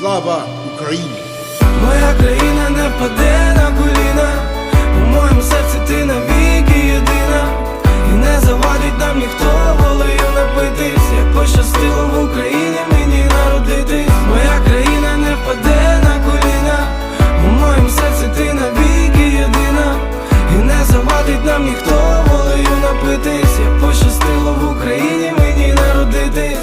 Слава Україні! Моя країна не впаде на коліна, у моєму серці ти навіки єдина, і не завадить нам ніхто волею напитись, як пощастило в Україні мені народитись. Моя країна не впаде на коліна, у моєму серці ти навіки єдина, і не завадить нам ніхто волею напитись,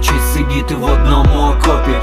нам сидіти в одному окопі.